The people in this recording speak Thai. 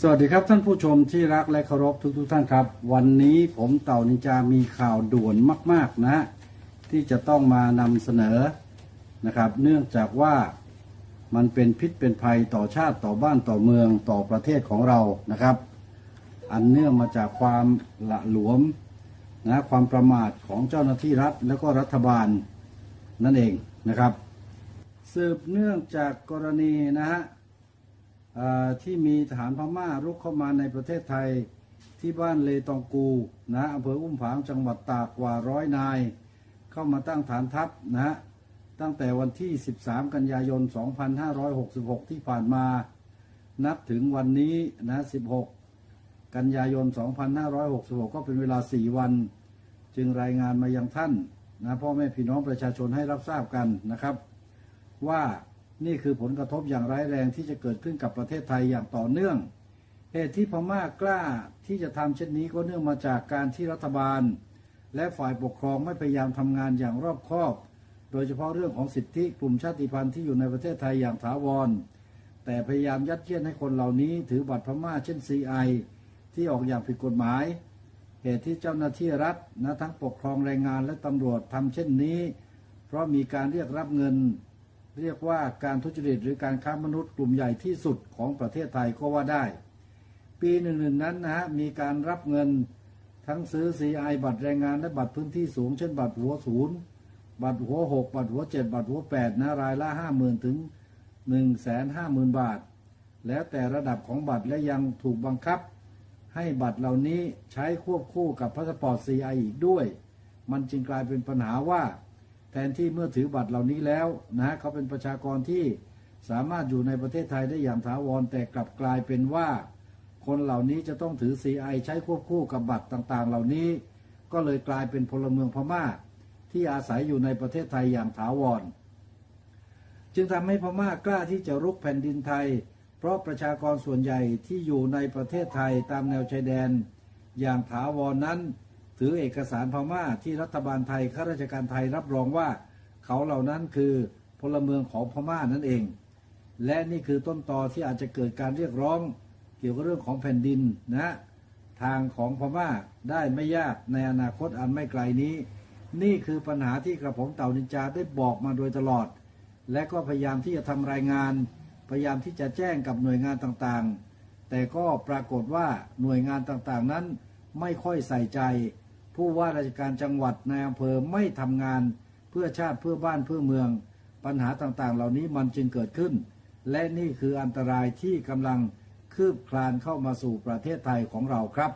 สวัสดีครับท่านผู้ชมที่รักและเคารพทุกทท่านครับ วันนี้ผมเต่านินจามีข่าวด่วนมาก ๆ นะ ที่จะต้องมานำเสนอนะครับ เนื่องจากว่ามันเป็นพิษเป็นภัยต่อชาติต่อบ้านต่อเมืองต่อประเทศของเรานะครับ อันเนื่องมาจากความละหลวมนะความประมาทของเจ้าหน้าที่รัฐและก็รัฐบาลนั่นเองนะครับ สืบเนื่องจากกรณีนะฮะ ที่มีทหารพม่ารุกเข้ามาในประเทศไทยที่บ้านเลตองกูนะอำเภออุ้มผางจังหวัดตากกว่าร้อยนาย เข้ามาตั้งฐานทัพนะฮะตั้งแต่วันที่ 13 กันยายน 2566 ที่ผ่านมา นับถึงวันนี้นะ 16 กันยายน 2566 ก็เป็นเวลา 4 วัน จึงรายงานมายังท่านนะพ่อแม่พี่น้องประชาชนให้รับทราบกันนะครับ ว่า นี่คือผลกระทบอย่างร้ายแรงที่จะเกิดขึ้นกับประเทศไทยอย่างต่อเนื่อง เหตุที่พม่ากล้าที่จะทำเช่นนี้ก็เนื่องมาจากการที่รัฐบาล และฝ่ายปกครองไม่พยายามทำงานอย่างรอบคอบ โดยเฉพาะเรื่องของสิทธิกลุ่มชาติพันธุ์ที่อยู่ในประเทศไทยอย่างถาวร แต่พยายามยัดเยียดให้คนเหล่านี้ถือบัตรพม่าเช่น CI ที่ออกอย่างผิดกฎหมาย เหตุที่เจ้าหน้าที่รัฐนะทั้งปกครองแรงงานและตำรวจทำเช่นนี้ เพราะมีการเรียกรับเงิน เรียกว่าการทุจริตหรือการค้ามนุษย์กลุ่มใหญ่ที่สุดของประเทศไทยก็ว่าได้ ปีหนึ่งนั้นนะฮะมีการรับเงินทั้งซื้อ CI บัตรแรงงานและบัตรพื้นที่สูง เช่นบัตรหัวศูนย์บัตรหัวหกบัตรหัวเจ็ดบัตรหัวแปดนะรายละห้าหมื่นถึงหนึ่งแสนห้าหมื่นบาท แล้วแต่ระดับของบัตรและยังถูกบังคับ ให้บัตรเหล่านี้ใช้ควบคู่กับพาสปอร์ต CI อีกด้วย มันจึงกลายเป็นปัญหาว่า ทนที่เมื่อถือบัตรเหล่านี้แล้วนะเขาเป็นประชากรที่สามารถอยู่ในประเทศไทยได้อย่างถาวรแต่กลับกลายเป็นว่า คนเหล่านี้จะต้องถือ CI ใช้ควบคู่กับบัตรต่างๆ เหล่านี้ ก็เลยกลายเป็นพลเมืองพม่า ที่อาศัยอยู่ในประเทศไทยอย่างถาวร จึงทำให้พม่ากล้าที่จะรุกแผ่นดินไทย เพราะประชากรส่วนใหญ่ที่อยู่ในประเทศไทยตามแนวชายแดน อย่างถาวรนั้น ถือเอกสารพม่าที่รัฐบาลไทยข้าราชการไทยรับรองว่า เขาเหล่านั้นคือพลเมืองของพม่านั่นเอง และนี่คือต้นตอที่อาจจะเกิดการเรียกร้อง เกี่ยวกับเรื่องของแผ่นดินนะทางของพม่าได้ไม่ยากในอนาคตอันไม่ไกลนี้ นี่คือปัญหาที่กระผมเต่านินจาได้บอกมาโดยตลอด และก็พยายามที่จะทำรายงาน พยายามที่จะแจ้งกับหน่วยงานต่างๆ แต่ก็ปรากฏว่าหน่วยงานต่างๆนั้นไม่ค่อยใส่ใจ ผู้ว่าราชการจังหวัดในอำเภอไม่ทำงานเพื่อชาติเพื่อบ้านเพื่อเมือง ปัญหาต่างๆ เหล่านี้มันจึงเกิดขึ้น และนี่คืออันตรายที่กำลังคืบคลานเข้ามาสู่ประเทศไทยของเราครับ